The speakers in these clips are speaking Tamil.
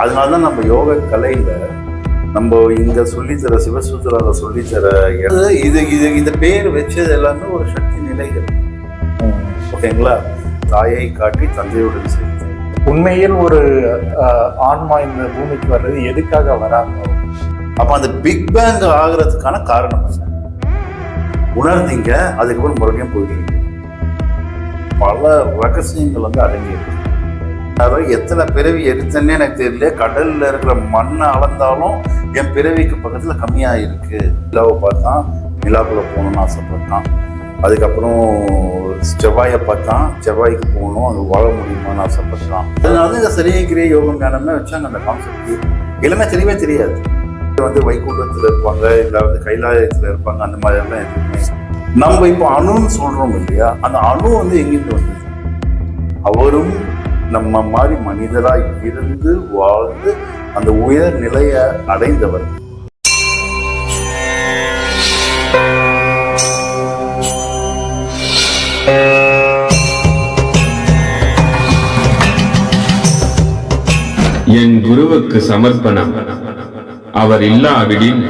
அதனால தான் நம்ம யோக கலையில நம்ம இங்க சொல்லித்தர சிவசூத்திரால சொல்லித்தர இது இது இந்த பேர் வச்சது எல்லாமே ஒரு சக்தி நிலைகள். ஓகேங்களா? தாயை காட்டி தந்தையுடன் சேர்த்து. உண்மையில் ஒரு ஆன்மா இந்த பூமிக்கு வர்றது எதுக்காக வராங்க அப்ப அந்த பிக் பேங் ஆகுறதுக்கான காரணம் என்ன? உணர்ந்தீங்க அதுக்கப்புறம் மறுபடியும் போயிடுவீங்க பல ரகசியங்கள் வந்து அடங்கி இருக்கு அதாவது எத்தனை பிறவி எடுத்தேன்னே எனக்கு தெரியல. கடலில் இருக்கிற மண்ணை அளந்தாலும் என் பிறவிக்கு பக்கத்தில் கம்மியாக இருக்குது நிலாவை பார்த்தான். நிலாக்குள்ளே போகணும்னு ஆசைப்பட்டான். அதுக்கப்புறம் செவ்வாயை பார்த்தான். செவ்வாய்க்கு போகணும். அங்கே வாழ முடியுமான்னு ஆசைப்பட்டான். அதனால இந்த சரியங்கிரிய யோகம் ஞானமே வச்சாங்க அந்த கான்செப்ட் எல்லாமே தெரியவே தெரியாது. வந்து வைகுண்டத்தில் இருப்பாங்க இல்லை வந்து கைலாயத்தில் இருப்பாங்க அந்த மாதிரியெல்லாம் எதுவுமே. நம்ம இப்போ அணுன்னு சொல்கிறோம் இல்லையா? அந்த அணு வந்து எங்கேருந்து வந்தது? அவரும் நம்ம மாதிரி மனிதராய் இருந்து வாழ்ந்து அந்த உயர் நிலையை அடைந்தவர். என் குருவுக்கு சமர்ப்பணம். அவர் இல்லாவிடில்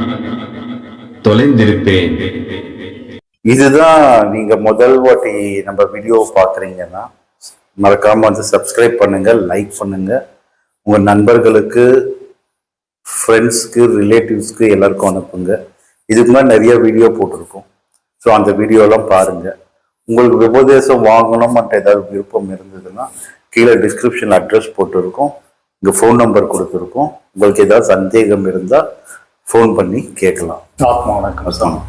தொலைந்திருப்பேன். இதுதான் நீங்க முதல் வாட்டி நம்ம வீடியோ பாக்குறீங்கன்னா மறக்காம வந்து சப்ஸ்கிரைப் பண்ணுங்க லைக் பண்ணுங்க. உங்க நண்பர்களுக்கு ஃப்ரெண்ட்ஸ்க்கு ரிலேட்டிவ்ஸ்க்கு எல்லாருக்கும் அனுப்புங்க. இதுக்கு முன்னாடி நிறைய வீடியோ போட்டிருக்கோம். ஸோ அந்த வீடியோலாம் பாருங்க. உங்களுக்கு உபதேசம் வாங்கணும் மற்ற ஏதாவது விருப்பம் இருந்ததுன்னா கீழே டிஸ்கிரிப்ஷன் அட்ரஸ் போட்டிருக்கோம். இங்கே ஃபோன் நம்பர் கொடுத்துருக்கோம். உங்களுக்கு ஏதாவது சந்தேகம் இருந்தால் ஃபோன் பண்ணி கேட்கலாம். ஆத்மா வணக்கம். அதான்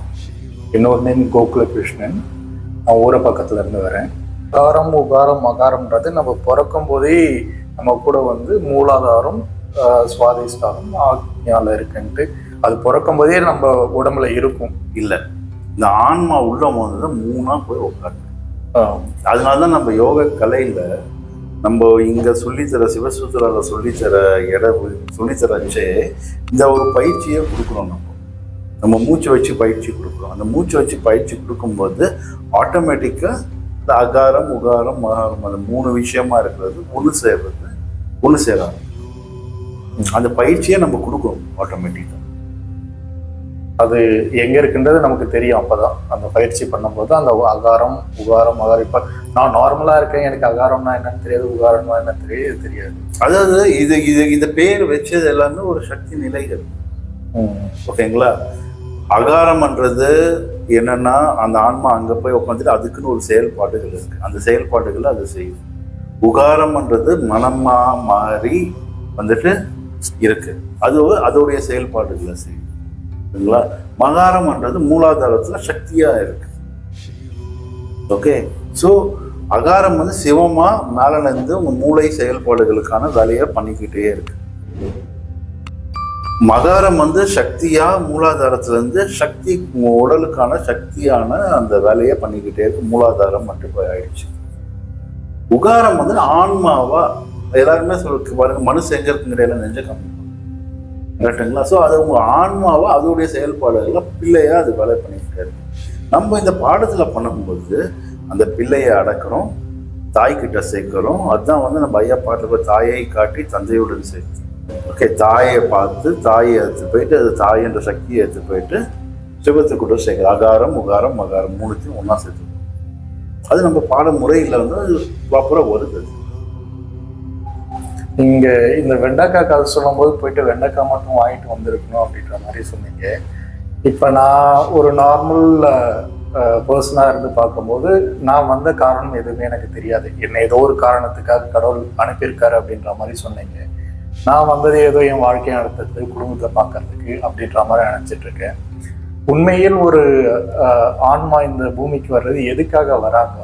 இன்னொரு நேம் கோகுல கிருஷ்ணன் நான் ஊரை பக்கத்துல இருந்து வரேன். உகாரம் உகாரம் மகாரம்ன்றது நம்ம பிறக்கும் போதே நம்ம கூட வந்து மூலாதாரம் ஆஹ், சுவாதிஷ்டானம் ஆக்ஞால இருக்குன்ட்டு அது பிறக்கும் போதே நம்ம உடம்புல இருக்கும். இல்லை. இந்த ஆன்மா உள்ள வந்து மூணா போய் உட்காரு ஆஹ், அதனால தான் நம்ம யோக கலையில நம்ம இங்க சொல்லித்தர சிவசூத்திரால சொல்லித்தர இடம் சொல்லித்தரச்சே இந்த ஒரு பயிற்சியை கொடுக்குறோம் நம்ம. நம்ம மூச்சை வச்சு பயிற்சி கொடுக்குறோம் அந்த மூச்சை வச்சு பயிற்சி கொடுக்கும்போது ஆட்டோமேட்டிக்காக இந்த அகாரம் உகாரம் மகாரம் அந்த மூணு விஷயமா இருக்கிறது. ஒன்று சேர்றது ஒன்று சேராது. அந்த பயிற்சியை நம்ம கொடுக்குறோம் ஆட்டோமேட்டிக்காக அது எங்க இருக்குன்றது நமக்கு தெரியும் அப்பதான். அந்த பயிற்சி பண்ணும்போது அந்த அகாரம் உகாரம் மகாரம் இப்ப நான் நார்மலா இருக்கேன் எனக்கு அகாரம்னா என்னன்னு தெரியாது உகாரம்னா என்ன தெரியாது தெரியாது. அதாவது இது இது இந்த பேர் வச்சது எல்லாமே ஒரு சக்தி நிலைகள். ஓகேங்களா? அகாரம்ன்றது என்னன்னா அந்த ஆன்மா அங்க போய் உட்காந்துட்டு அதுக்குன்னு ஒரு செயல்பாடுகள் இருக்கு. அந்த செயல்பாடுகளை அது செய்யும். உகாரம்ன்றது மனமா மாறி வந்துட்டு இருக்கு. அது அதோடைய செயல்பாடுகளை செய்யும். சரிங்களா? மகாரம்ன்றது மூலாதாரத்துல சக்தியா இருக்கு. ஓகே? ஸோ அகாரம் வந்து சிவமா மேலே இருந்து மூளை செயல்பாடுகளுக்கான வேலையை பண்ணிக்கிட்டே இருக்கு. மகாரம் வந்து சக்தியா மூலாதாரத்திலேருந்து சக்தி உடலுக்கான சக்தியான அந்த வேலையை பண்ணிக்கிட்டே இருக்கு. மூலாதாரம் மட்டும் போய் ஆயிடுச்சு. உகாரம் வந்து ஆன்மாவா எல்லாருமே சொல்ல பாருங்க மனசு எங்க இருக்குங்கிற நெஞ்ச கம்மி கரெக்டுங்களா? ஸோ அது உங்க ஆன்மாவா அதோடைய செயல்பாடுகளை பிள்ளையா அது வேலை பண்ணிக்கிட்டே இருக்கு. நம்ம இந்த பாடத்துல பண்ணும்போது அந்த பிள்ளையை அடக்கிறோம் தாய்கிட்ட சேர்க்கிறோம். அதுதான் வந்து நம்ம ஐயா பாட்டில் தாயை காட்டி தந்தையுடன் சேர்த்து. ஓகே தாயை பார்த்து தாயை எடுத்து போயிட்டு அது தாயின்ற சக்தியை எடுத்து போயிட்டு சிவத்துக்கூட சேர்க்குது அகாரம் உகாரம் மகாரம் மூணுத்தையும் ஒன்றா சேர்த்து. அது நம்ம பாட முறையில் வந்து அது ப்ராப்பராக வருது. அது. இந்த வெண்டைக்காய் கதை சொல்லும்போது போயிட்டு வெண்டைக்காய் மட்டும் வாங்கிட்டு வந்திருக்கணும் அப்படின்ற மாதிரி சொன்னீங்க. இப்போ நான் ஒரு நார்மல் பர்சனாக இருந்து பார்க்கும்போது நான் வந்த காரணம் எதுவுமே எனக்கு தெரியாது. என்ன ஏதோ ஒரு காரணத்துக்காக கடவுள் அனுப்பியிருக்காரு அப்படின்ற மாதிரி சொன்னீங்க. நான் வந்தது ஏதோ என் வாழ்க்கையை நடத்துறது குடும்பத்தை பார்க்கறதுக்கு அப்படின்ற மாதிரி நினச்சிட்டு இருக்கேன். உண்மையில் ஒரு அஹ், ஆன்மா இந்த பூமிக்கு வர்றது எதுக்காக வராங்க?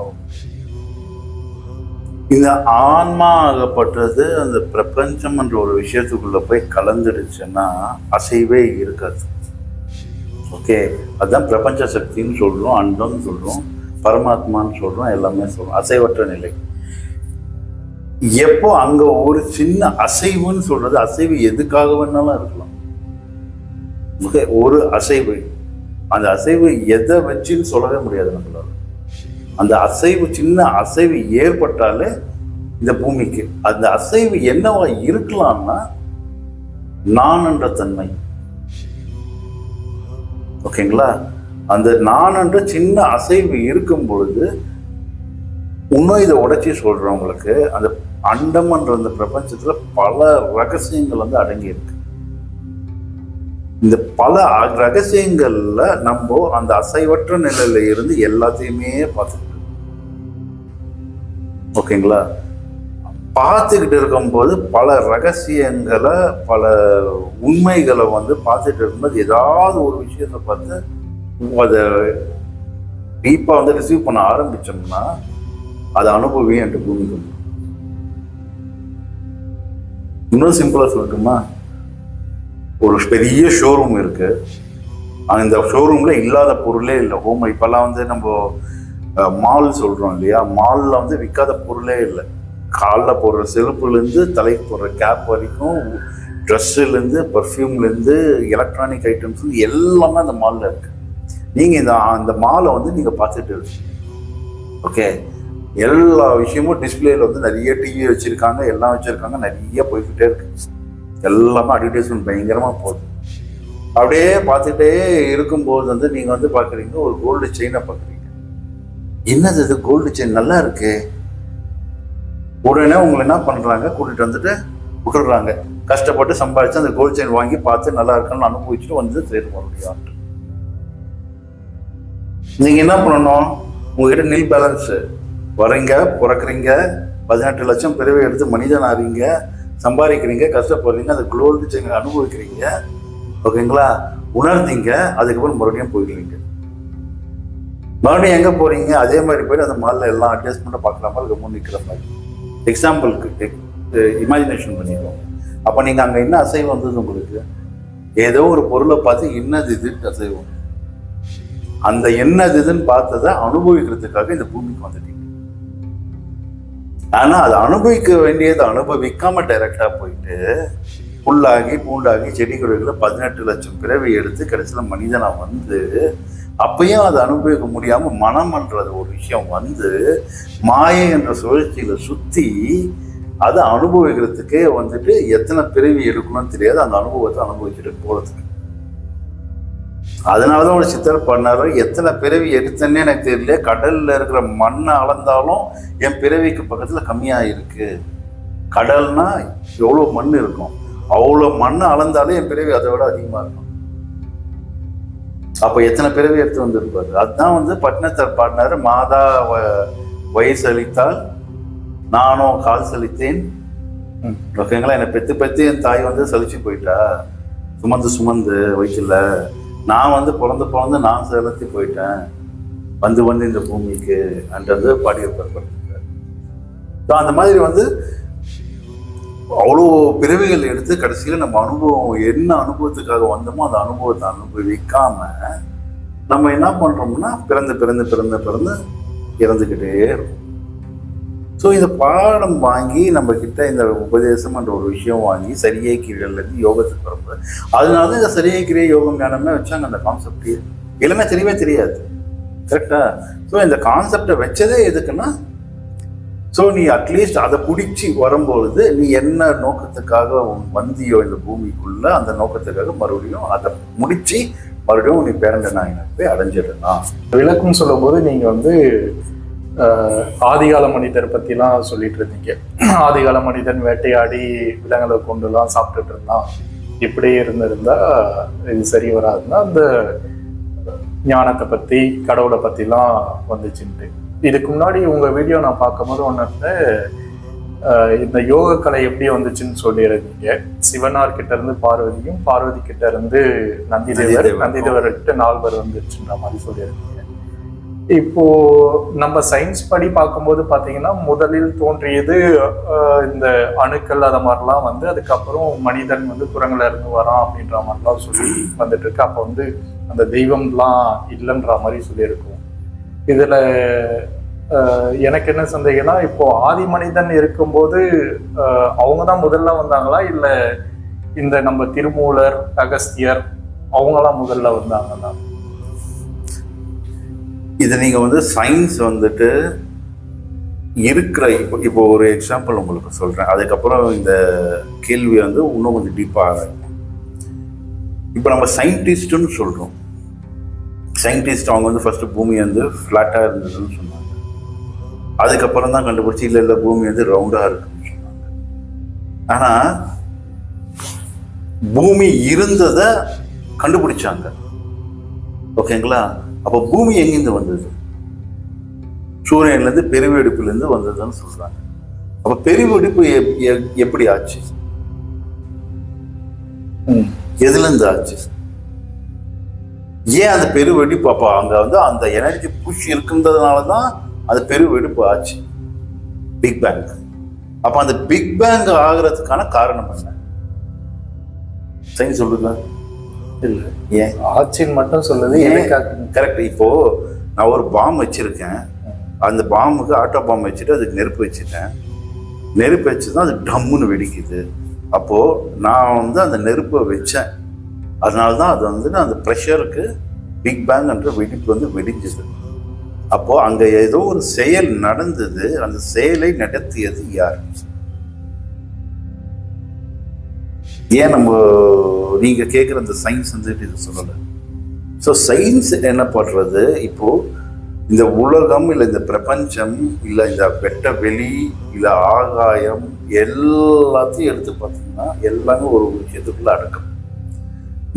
இந்த ஆன்மா ஆகப்பட்டது அந்த பிரபஞ்சம் என்ற ஒரு விஷயத்துக்குள்ள போய் கலந்துடுச்சுன்னா அசைவே இருக்காது. ஓகே அதுதான் பிரபஞ்ச சக்தின்னு சொல்கிறோம் அன்பம்னு சொல்கிறோம் பரமாத்மான்னு சொல்கிறோம் எல்லாமே சொல்கிறோம் அசைவற்ற நிலை. எப்போ அங்க ஒரு சின்ன அசைவுன்னு சொல்றது அசைவு எதுக்காக வேணாலும் இருக்கலாம். ஒரு அசைவு. அந்த அசைவு எதை வச்சுன்னு சொல்லவே முடியாது நம்மளால. அந்த அசைவு சின்ன அசைவு ஏற்பட்டாலே இந்த பூமிக்கு. அந்த அசைவு என்னவா இருக்கலாம்னா நான் என்ற தன்மை. ஓகேங்களா? அந்த நான் என்ற சின்ன அசைவு இருக்கும் பொழுது இன்னும் இதை உடச்சி சொல்றவங்களுக்கு அந்த அண்டம்ன்ற அந்த பிரபஞ்சத்தில் பல ரகசியங்கள் வந்து அடங்கியிருக்கு இந்த பல ரகசியங்களில் நம்ம அந்த அசைவற்ற நிலையில இருந்து எல்லாத்தையுமே பார்த்துக்கிட்டு ஓகேங்களா? பார்த்துக்கிட்டு இருக்கும்போது பல ரகசியங்களை பல உண்மைகளை வந்து பார்த்துட்டு இருக்கும்போது ஏதாவது ஒரு விஷயத்தை பார்த்து அதை டீப்பாக வந்து ரிசீவ் பண்ண ஆரம்பிச்சோம்னா அது அனுபவி என்று பூமிக்கு இன்னும் சிம்பிளாக சொல்லட்டுமா? ஒரு பெரிய ஷோரூம் இருக்கு. அந்த ஷோரூம்ல இல்லாத பொருளே இல்லை. ஹோம் இப்பெல்லாம் வந்து நம்ம மால் சொல்றோம் இல்லையா? மாலில் வந்து விற்காத பொருளே இல்லை. காலில் போடுற செருப்புலேருந்து தலைக்கு போடுற கேப் வரைக்கும் ட்ரெஸ்ஸுலேருந்து பர்ஃப்யூம்லேருந்து எலக்ட்ரானிக் ஐட்டம்ஸ் எல்லாமே அந்த மாலில் இருக்கு. நீங்கள் இந்த அந்த மாலை வந்து நீங்கள் பார்த்துட்டு ஓகே எல்லா விஷயமும் டிஸ்பிளேல வந்து நிறைய டிவி வச்சிருக்காங்க எல்லாம் வச்சிருக்காங்க நிறைய போய்கிட்டே இருக்கு. எல்லாமே அட்வர்டைஸ்மெண்ட் பயங்கரமா போகுது. அப்படியே பார்த்துட்டே இருக்கும்போது வந்து நீங்க வந்து பாக்குறீங்க ஒரு கோல்டு செயினை பாக்குறீங்க என்னது இது? கோல்டு செயின் நல்லா இருக்கு. உடனே உங்களை என்ன பண்றாங்க? கூட்டிட்டு வந்துட்டு விட்டுடுறாங்க. கஷ்டப்பட்டு சம்பாதிச்சு அந்த கோல்டு செயின் வாங்கி பார்த்து நல்லா இருக்குன்னு அனுபவிச்சுட்டு வந்து திரும்ப மறுபடியும் நீங்க என்ன பண்ணணும்? உங்ககிட்ட நில் பேலன்ஸ் வரீங்க பிறக்குறீங்க பதினெட்டு லட்சம் பிறவை எடுத்து மனிதன் ஆறீங்க சம்பாதிக்கிறீங்க கஷ்டப்படுறீங்க அந்த குளோல்டு அனுபவிக்கிறீங்க ஓகேங்களா? உணர்ந்தீங்க அதுக்கப்புறம் மறுபடியும் போயிடுறீங்க. மறுபடியும் எங்கே போகிறீங்க அதே மாதிரி போய் அந்த மாலில் எல்லாம் அட்ஜஸ்ட்மெண்ட்டை பார்க்குற மாதிரி ரொம்ப நிற்கிற மாதிரி. எக்ஸாம்பிளுக்கு இமேஜினேஷன் பண்ணிடுவோம் அப்போ நீங்கள் அங்கே என்ன அசைவம் வந்தது உங்களுக்கு? ஏதோ ஒரு பொருளை பார்த்து என்னது இதுன்னு அசைவம். அந்த என்னது இதுன்னு பார்த்ததை அனுபவிக்கிறதுக்காக இந்த பூமிக்கு வந்துட்டீங்க. ஆனால் அதை அனுபவிக்க வேண்டியதை அனுபவிக்காமல் டைரெக்டாக போயிட்டு புல்லாகி பூண்டாகி செடி கொடிகளை பதினெட்டு லட்சம் பிறவி எடுத்து கடைசியில் மனிதனாக வந்து அப்பயும் அதை அனுபவிக்க முடியாமல் மனம்ன்றது ஒரு விஷயம் வந்து மாயை என்ற சுழற்சியில் சுற்றி அதை அனுபவிக்கிறதுக்கே வந்துட்டு எத்தனை பிறவி எடுக்கணும்னு தெரியாது. அந்த அனுபவத்தை அனுபவிச்சுட்டு போகிறதுக்கு போறதுக்கு அதனாலதான் ஒரு சித்தர் பண்ணாரு. எத்தனை பிறவி எடுத்தேன்னே எனக்கு தெரியல. கடல்ல இருக்கிற மண்ணை அளந்தாலும் என் பிறவிக்கு பக்கத்துல கம்மியா இருக்கு. கடல்னா எவ்வளவு மண் இருக்கும்? அவ்வளவு மண்ணை அளந்தாலே என் பிறவி அதை விட அதிகமா இருக்கும். அப்ப எத்தனை பிறவி எடுத்து வந்திருப்பாரு? அதுதான் வந்து பட்டினத்தர் பாடினாரு மாதா வ- வயசு அளித்தால் நானும் கால் செலுத்தேன். ஓகேங்களா? என்னை பெத்து பெத்து என் தாய் வந்து சலிச்சு போயிட்டா. சுமந்து சுமந்து வயிற்றுல நான் வந்து பிறந்து பிறந்து நான் சேலத்தி போயிட்டேன் வந்து வந்து இந்த பூமிக்கு அன்றது பாடியிருப்பார் பட்டினத்தார். அந்த மாதிரி வந்து அவ்வளோ பிறவிகள் எடுத்து கடைசியில் நம்ம அனுபவம் என்ன அனுபவத்துக்காக வந்தோமோ அந்த அனுபவத்தை அனுபவிக்காம நம்ம என்ன பண்ணுறோம்னா பிறந்து பிறந்து பிறந்து பிறந்து இறந்துக்கிட்டே இருக்கும் ஸோ இந்த பாடம் வாங்கி நம்ம கிட்ட இந்த உபதேசம்ன்ற ஒரு விஷயம் வாங்கி சரியை கிரியல்லேருந்து யோகத்துக்கு வரும்போது அதனால தான் இந்த சரியை கிரியை யோகம் ஞானமே வச்சாங்க. அந்த கான்செப்ட் எல்லாமே தெரியவே தெரியாது. கரெக்டா ஸோ இந்த கான்செப்டை வச்சதே எதுக்குன்னா ஸோ நீ அட்லீஸ்ட் அதை பிடிச்சி வரும்பொழுது நீ என்ன நோக்கத்துக்காக வந்தியோ இந்த பூமிக்குள்ள அந்த நோக்கத்துக்காக மறுபடியும் அதை முடிச்சு மறுபடியும் நீ பேரண்ட நாயனை போய் அடைஞ்சிடலாம். விளக்கம் சொல்லும்போது நீங்கள் வந்து ஆதிகால மனிதர் பத்திலாம் சொல்லிட்டு இருந்தீங்க. ஆதிகால மனிதன் வேட்டையாடி விலங்குகளை கொண்டுலாம் சாப்பிட்டுட்டு இருந்தான். இப்படியே இருந்திருந்தா இது சரி வராதுன்னா அந்த ஞானத்தை பத்தி கடவுளை பத்திலாம் வந்துச்சுன்ட்டு. இதுக்கு முன்னாடி உங்க வீடியோ நான் பார்க்கும்போது ஒன்று இந்த யோக கலை எப்படி வந்துச்சுன்னு சொல்லியிருந்தீங்க. சிவனார் கிட்ட இருந்து பார்வதியும் பார்வதி கிட்ட இருந்து நந்திதேவர் நந்திதேவர். நந்திதேவர்கிட்ட நால்வர் வந்துச்சுன்ற மாதிரி சொல்லியிருந்தீங்க. இப்போ நம்ம சயின்ஸ் படி பார்க்கும்போது பார்த்தீங்கன்னா முதலில் தோன்றியது இந்த அணுக்கள் அதை மாதிரிலாம் வந்து அதுக்கப்புறம் மனிதன் வந்து குரங்குல இருந்து வரான் அப்படின்ற மாதிரிலாம் சொல்லி வந்துட்டு இருக்கு. அப்போ வந்து அந்த தெய்வம்லாம் இல்லைன்ற மாதிரி சொல்லியிருக்கோம். இதில் எனக்கு என்ன சந்தேகம்னா இப்போ ஆதி மனிதன் இருக்கும்போது அவங்க தான் முதல்ல வந்தாங்களா? இல்லை இந்த நம்ம திருமூலர் அகஸ்தியர் அவங்களாம் முதல்ல வந்தாங்களா? இதை நீங்கள் வந்து சயின்ஸ் வந்துட்டு இருக்கிற இப்போ இப்போ ஒரு எக்ஸாம்பிள் உங்களுக்கு சொல்கிறேன் அதுக்கப்புறம் இந்த கேள்வி வந்து இன்னும் கொஞ்சம் டீப்பாக இப்போ நம்ம சயின்டிஸ்ட்டுன்னு சொல்கிறோம் சயின்டிஸ்ட் அவங்க வந்து ஃபஸ்ட்டு பூமி வந்து ஃப்ளாட்டாக இருந்ததுன்னு சொன்னாங்க. அதுக்கப்புறம் தான் கண்டுபிடிச்சி இல்லை இல்லை பூமி வந்து ரவுண்டாக இருக்குன்னு சொன்னாங்க. ஆனால் பூமி இருந்ததை கண்டுபிடிச்சாங்க. ஓகேங்களா? அப்போ பூமி எங்கிருந்து வந்தது? சூரியன்லேருந்து பெருவெடிப்புலேருந்து வந்ததுன்னு சொல்றாங்க. அப்போ பெருவெடிப்பு எப்- எப்படி ஆச்சு? எதுலேருந்து ஆச்சு? ஏன் அந்த பெருவெடிப்பு அப்போ அங்கே வந்து அந்த எனர்ஜி புஷ் இருக்குன்றதுனால தான் அந்த பெருவெடிப்பு ஆச்சு? பிக் பேங் அப்போ அந்த பிக் பேங் ஆகிறதுக்கான காரணம் என்ன? சயின்ஸ் சொல்லுங்க. ஏன்? ஆட்சின்னு மட்டும் சொல்லுது கரெக்ட் இப்போ நான் ஒரு பாம் வச்சிருக்கேன். அந்த பாம்புக்கு ஆட்டோ பாம் வச்சுட்டு அதுக்கு நெருப்பு வச்சுட்டேன். நெருப்பு வச்சு தான் அது டம்முன்னு வெடிக்குது. அப்போ நான் வந்து அந்த நெருப்பை வச்சேன். அதனால தான் அது வந்து அந்த ப்ரெஷருக்கு பிக் பேங் என்ற வெடிப்பு வந்து வெடிஞ்சது. அப்போ அங்க ஏதோ ஒரு செயல் நடந்தது. அந்த செயலை நடத்தியது யார்? ஏன் நம்ம நீங்க கேட்குற அந்த சயின்ஸ் வந்து இது சொல்லலை. ஸோ சயின்ஸ் என்ன பண்ணுறது இப்போ இந்த உலகம் இல்லை இந்த பிரபஞ்சம் இல்லை இந்த வெட்ட வெளி இல்லை ஆகாயம் எல்லாத்தையும் எடுத்து பார்த்தீங்கன்னா எல்லாமே ஒரு விஷயத்துக்குள்ள அடக்கம்.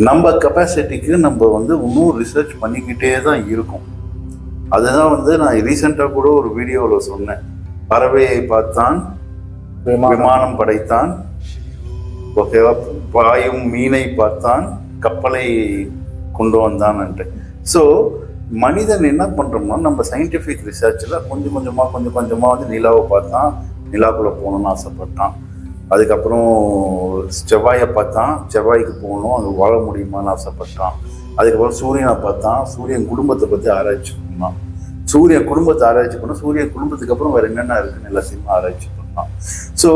நம்ம கெப்பாசிட்டிக்கு நம்ம வந்து இன்னும் ரிசர்ச் பண்ணிக்கிட்டே தான் இருக்கும். அதுதான் வந்து நான் ரீசெண்டாக கூட ஒரு வீடியோவில் சொன்னேன். பறவையை பார்த்தான் விமானம் படைத்தான் ஓகேவா பாயும் மீனை பார்த்தான் கப்பலை கொண்டு வந்தான்ட்டு ஸோ மனிதன் என்ன பண்ணுறோம்னா நம்ம சயின்டிஃபிக் ரிசர்ச்சில் கொஞ்சம் கொஞ்சமாக கொஞ்சம் கொஞ்சமாக வந்து நிலாவை பார்த்தான் நிலாக்குள்ளே போகணும்னு ஆசைப்பட்டான். அதுக்கப்புறம் செவ்வாயை பார்த்தான் செவ்வாய்க்கு போகணும் அங்கே வாழ முடியுமான்னு ஆசைப்பட்டான். அதுக்கப்புறம் சூரியனை பார்த்தான் சூரியன் குடும்பத்தை பற்றி ஆராய்ச்சி பண்ணான். சூரியன் குடும்பத்தை ஆராய்ச்சி பண்ணால் சூரியன் குடும்பத்துக்கு அப்புறம் வேறு என்னென்ன இருக்குன்னு எல்லாத்தையும் ஆராய்ச்சி பண்ணான் ஸோ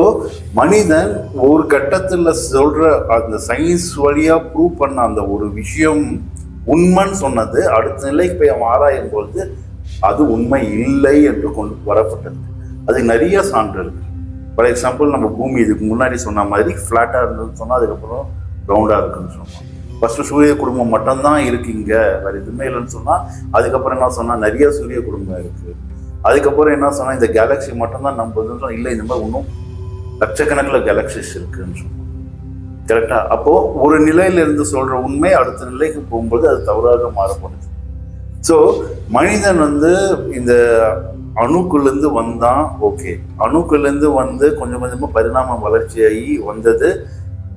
மனிதன் ஒரு கட்டத்தில் சொல்ற அந்த சயின்ஸ் வழியா ப்ரூவ் பண்ண அந்த ஒரு விஷயம் உண்மைன்னு சொன்னது அடுத்த நிலைக்கு போய் அவன் ஆராயும் பொழுது அது உண்மை இல்லை என்று கொண்டு வரப்பட்டது. அதுக்கு நிறைய சான்று இருக்கு ஃபார் எக்ஸாம்பிள் நம்ம பூமி இதுக்கு முன்னாடி சொன்ன மாதிரி ஃப்ளாட்டாக இருந்ததுன்னு சொன்னால் அதுக்கப்புறம் ரவுண்டாக இருக்குன்னு சொன்னோம். ஃபஸ்ட்டு சூரிய குடும்பம் மட்டும்தான் இருக்கீங்க வேறு எதுவுமே இல்லைன்னு சொன்னால் அதுக்கப்புறம் என்ன சொன்னால் நிறைய சூரிய குடும்பம் இருக்குது அதுக்கப்புறம் என்ன சொன்னால் இந்த கேலக்ஸி மட்டும்தான் நம்புதுன்னு இல்லை இந்த மாதிரி இன்னும் லட்சக்கணக்கில் கேலக்ஸிஸ் இருக்குன்னு சொன்னோம் கரெக்டாக அப்போது ஒரு நிலையிலிருந்து சொல்கிற உண்மை அடுத்த நிலைக்கு போகும்போது அது தவறாக மாறப்படுது. ஸோ மனிதன் வந்து இந்த அணுக்குள்ளேருந்து வந்தான் ஓகே அணுக்குள்ளேருந்து வந்து கொஞ்சம் கொஞ்சமாக பரிணாம வளர்ச்சியாகி வந்தது.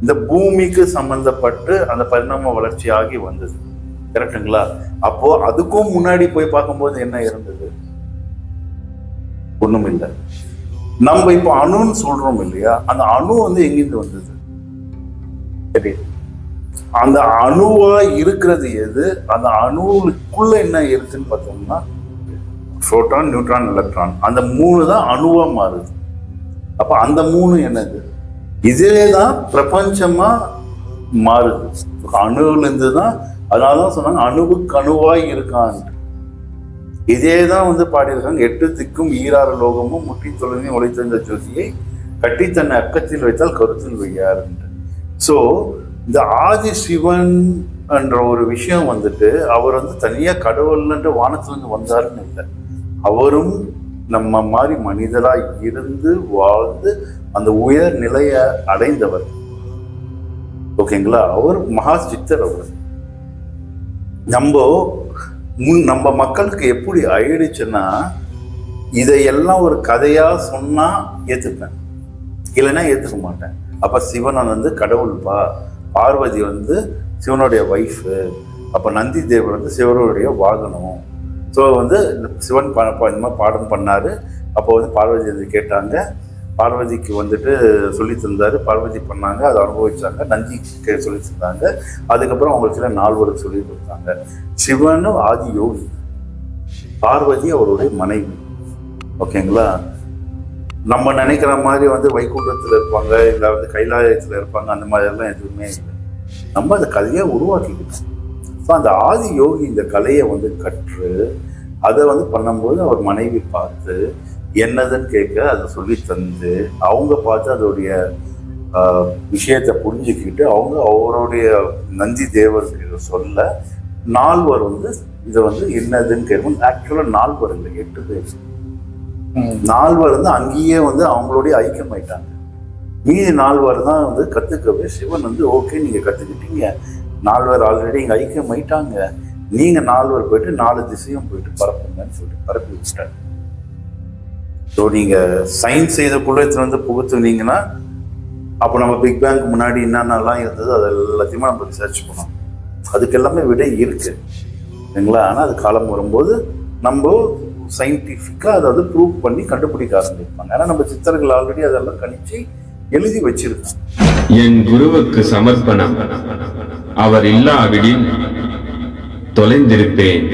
இந்த பூமிக்கு சம்மந்தப்பட்டு அந்த பரிணாம வளர்ச்சியாகி வந்தது. கரெக்டுங்களா அப்போது அதுக்கும் முன்னாடி போய் பார்க்கும்போது என்ன இருந்தது? ஒன்றும் இல்லை நம்ம இப்போ அணுன்னு சொல்றோம் இல்லையா? அந்த அணு வந்து எங்கிருந்து வந்தது? சரி. அந்த அணுவா இருக்கிறது எது? அந்த அணுவுக்குள்ள என்ன இருக்குன்னு பார்த்தோம்னா புரோட்டான் நியூட்ரான் எலக்ட்ரான் அந்த மூணு தான் அணுவா மாறுது. அப்ப அந்த மூணு என்னது? இதே தான் பிரபஞ்சமா மாறுது. அணுவிலிருந்து தான் அதனால தான் சொன்னாங்க அணுவுக்கு அணுவாய் இருக்கான் இதே தான் வந்து பாடியிருக்காங்க. எட்டு திக்கும் ஈராறு லோகமும் முட்டி தொழுமையும் ஒளித்தந்த ஜோதியை கட்டி தன்னை அக்கத்தில் வைத்தால் கருத்தில் வையாருன்ட்டு ஸோ இந்த ஆதி சிவன் என்ற ஒரு விஷயம் வந்துட்டு அவர் வந்து தனியாக கடவுள்ன்ற வானத்திலிருந்து வந்தாருன்னு இல்லை. அவரும் நம்ம மாதிரி மனிதராக இருந்து வாழ்ந்து அந்த உயர் நிலையை அடைந்தவர். ஓகேங்களா அவர் மகா சித்தர் அவர். நம்ம முன் நம்ம மக்களுக்கு எப்படி ஆயிடுச்சுன்னா இதையெல்லாம் ஒரு கதையாக சொன்னால் ஏற்றுப்பேன் இல்லைன்னா ஏற்றுக்க மாட்டேன். அப்போ சிவன் வந்து கடவுள்பா பார்வதி வந்து சிவனுடைய ஒய்ஃபு அப்போ நந்தி தேவர் வந்து சிவனுடைய வாகனம். ஸோ வந்து சிவன் பா- இந்த மாதிரி பாடம் பண்ணாரு. அப்போ வந்து பார்வதி வந்து கேட்டாங்க பார்வதிக்கு வந்துட்டு சொல்லி தந்தாரு பார்வதி பண்ணாங்க அதை அனுபவிச்சாங்க. நந்திக்கு சொல்லி தந்தாங்க அதுக்கப்புறம் அவங்களுக்கு சில நால்வருக்கு சொல்லி கொடுத்தாங்க. சிவனும் ஆதி யோகி. பார்வதி அவருடைய மனைவி. ஓகேங்களா? நம்ம நினைக்கிற மாதிரி வந்து வைகுண்டத்தில் இருப்பாங்க இல்லை வந்து கைலாயத்தில் இருப்பாங்க அந்த மாதிரிலாம் எதுவுமே இல்லை. நம்ம அந்த கதையை உருவாக்கிக்கிட்டோம். ஸோ அந்த ஆதி யோகி இந்த கலையை வந்து கற்று அதை வந்து பண்ணும்போது அவர் மனைவி பார்த்து என்னதுன்னு கேட்க அதை சொல்லி தந்து அவங்க பார்த்து அதோடைய விஷயத்தை புரிஞ்சுக்கிட்டு அவங்க அவருடைய நந்தி தேவருக்கு சொல்ல நால்வர் வந்து இதை வந்து என்னதுன்னு கேட்கும். ஆக்சுவலாக நால்வர் இல்லை எட்டு பேர். நால்வர் வந்து அங்கேயே வந்து அவங்களுடைய ஐக்கியமாயிட்டாங்க. மீதி நால்வர் தான் வந்து கத்துக்கவே சிவன் வந்து ஓகே நீங்க கத்துக்கிட்டீங்க. நால்வர் ஆல்ரெடி இங்க ஐக்கியமாயிட்டாங்க. நீங்க நால்வர் போயிட்டு நாலு திசையும் போயிட்டு பரப்புங்கன்னு சொல்லிட்டு பரப்பி விட்டாங்க ஸோ நீங்கள் சயின்ஸ் செய்த எடுத்துட்டு வந்து புகுத்துனீங்கன்னா அப்போ நம்ம பிக் பேங்க் முன்னாடி என்னென்னலாம் இருந்தது அது எல்லாத்தையுமே நம்ம ரிசர்ச் பண்ணோம் அதுக்கு எல்லாமே விடை இருக்கு. சரிங்களா? ஆனால் அது காலம் வரும்போது நம்ம சயின்டிஃபிக்காக அதை வந்து ப்ரூவ் பண்ணி கண்டுபிடிக்க ஆரம்பிப்பாங்க. ஏன்னா நம்ம சித்தர்கள் ஆல்ரெடி அதெல்லாம் கணிச்சு எழுதி வச்சிருக்கோம் என் குருவுக்கு சமர்ப்பணம். அவர் இல்லாவிடின் தொலைந்திருப்பேன்.